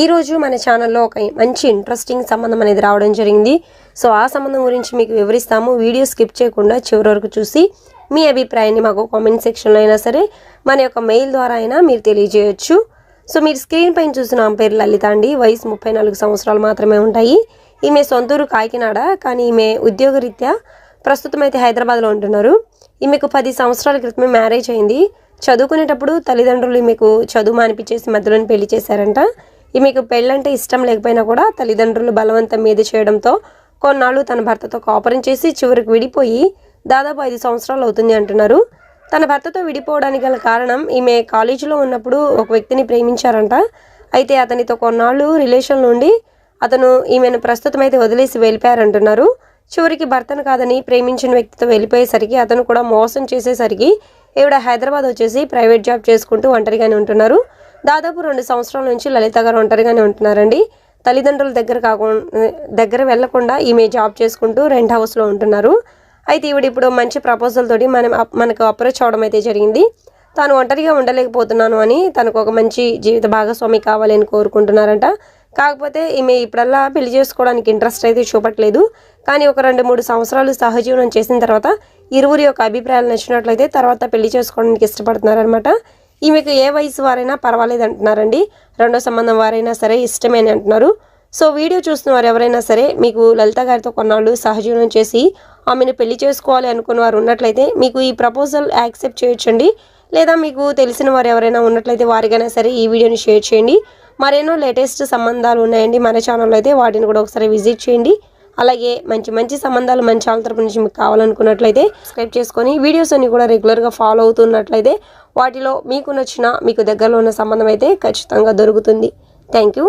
ఈరోజు మన ఛానల్లో ఒక మంచి ఇంట్రెస్టింగ్ సంబంధం అనేది రావడం జరిగింది. సో ఆ సంబంధం గురించి మీకు వివరిస్తాము. వీడియో స్కిప్ చేయకుండా చివరి వరకు చూసి మీ అభిప్రాయాన్ని మాకు కామెంట్ సెక్షన్లో అయినా సరే మన యొక్క మెయిల్ ద్వారా అయినా మీరు తెలియజేయచ్చు. సో మీరు స్క్రీన్ పైన చూసిన ఆమె పేరు లలిత అండి. వయసు ముప్పై నాలుగు సంవత్సరాలు మాత్రమే ఉంటాయి. ఈమె సొంతూరు కాకినాడ కానీ ఈమె ఉద్యోగరీత్యా ప్రస్తుతం అయితే హైదరాబాద్లో ఉంటున్నారు. ఈమెకు పది సంవత్సరాల క్రితమే మ్యారేజ్ అయింది. చదువుకునేటప్పుడు తల్లిదండ్రులు ఈమెకు చదువు మానిపించేసి మధ్యలోనే పెళ్ళి చేశారంట. ఈమెకు పెళ్ళంటే ఇష్టం లేకపోయినా కూడా తల్లిదండ్రులు బలవంతం మీద చేయడంతో కొన్నాళ్ళు తన భర్తతో కాపురం చేసి చివరికి విడిపోయి దాదాపు ఐదు సంవత్సరాలు అవుతుంది అంటున్నారు. తన భర్తతో విడిపోవడానికి గల కారణం ఈమె కాలేజీలో ఉన్నప్పుడు ఒక వ్యక్తిని ప్రేమించారంట. అయితే అతనితో కొన్నాళ్ళు రిలేషన్ నుండి అతను ఈమెను ప్రస్తుతం అయితే వదిలేసి వెళ్ళిపోయారంటున్నారు. చివరికి భర్తను కాదని ప్రేమించిన వ్యక్తితో వెళ్ళిపోయేసరికి అతను కూడా మోసం చేసేసరికి ఈవిడ హైదరాబాద్ వచ్చేసి ప్రైవేట్ జాబ్ చేసుకుంటూ ఒంటరిగానే ఉంటున్నారు. దాదాపు రెండు సంవత్సరాల నుంచి లలిత గారు ఒంటరిగానే ఉంటున్నారండి. తల్లిదండ్రుల దగ్గర కాకుండా దగ్గర వెళ్ళకుండా ఈమె జాబ్ చేసుకుంటూ రెంట్ హౌస్లో ఉంటున్నారు. అయితే ఈవిడ ఇప్పుడు మంచి ప్రపోజల్ తోటి మనం అప్- మనకు అప్రోచ్ అవడం అయితే జరిగింది. తాను ఒంటరిగా ఉండలేకపోతున్నాను అని తనకు ఒక మంచి జీవిత భాగస్వామి కావాలని కోరుకుంటున్నారంట. కాకపోతే ఈమె ఇప్పుడల్లా పెళ్ళి చేసుకోవడానికి ఇంట్రెస్ట్ అయితే చూపట్లేదు. కానీ ఒక రెండు మూడు సంవత్సరాలు సహజీవనం చేసిన తర్వాత ఇరువురి యొక్క అభిప్రాయాలు నచ్చినట్లయితే తర్వాత పెళ్ళి చేసుకోవడానికి ఇష్టపడుతున్నారనమాట ఈమెకు ఏ వయసు వారైనా పర్వాలేదు అంటున్నారండి. రెండో సంబంధం వారైనా సరే ఇష్టమే అని అంటున్నారు. సో వీడియో చూస్తున్న వారు ఎవరైనా సరే మీకు లలిత గారితో కొన్నాళ్ళు సహజీవనం చేసి ఆమెను పెళ్ళి చేసుకోవాలి అనుకున్న వారు ఉన్నట్లయితే మీకు ఈ ప్రపోజల్ యాక్సెప్ట్ చేయొచ్చండి. లేదా మీకు తెలిసిన వారు ఎవరైనా ఉన్నట్లయితే వారికైనా సరే ఈ వీడియోని షేర్ చేయండి. మరెన్నో లేటెస్ట్ సంబంధాలు ఉన్నాయండి మన ఛానల్లో అయితే వాటిని కూడా ఒకసారి విజిట్ చేయండి. అలాగే మంచి మంచి సంబంధాలు మంచి ఛానల్ తరపు నుంచి మీకు కావాలనుకున్నట్లయితే సబ్స్క్రైబ్ చేసుకొని వీడియోస్ అన్ని కూడా రెగ్యులర్గా ఫాలో అవుతున్నట్లయితే వాటిలో మీకు నచ్చిన మీకు దగ్గరలో ఉన్న సంబంధం అయితే ఖచ్చితంగా దొరుకుతుంది. Thank you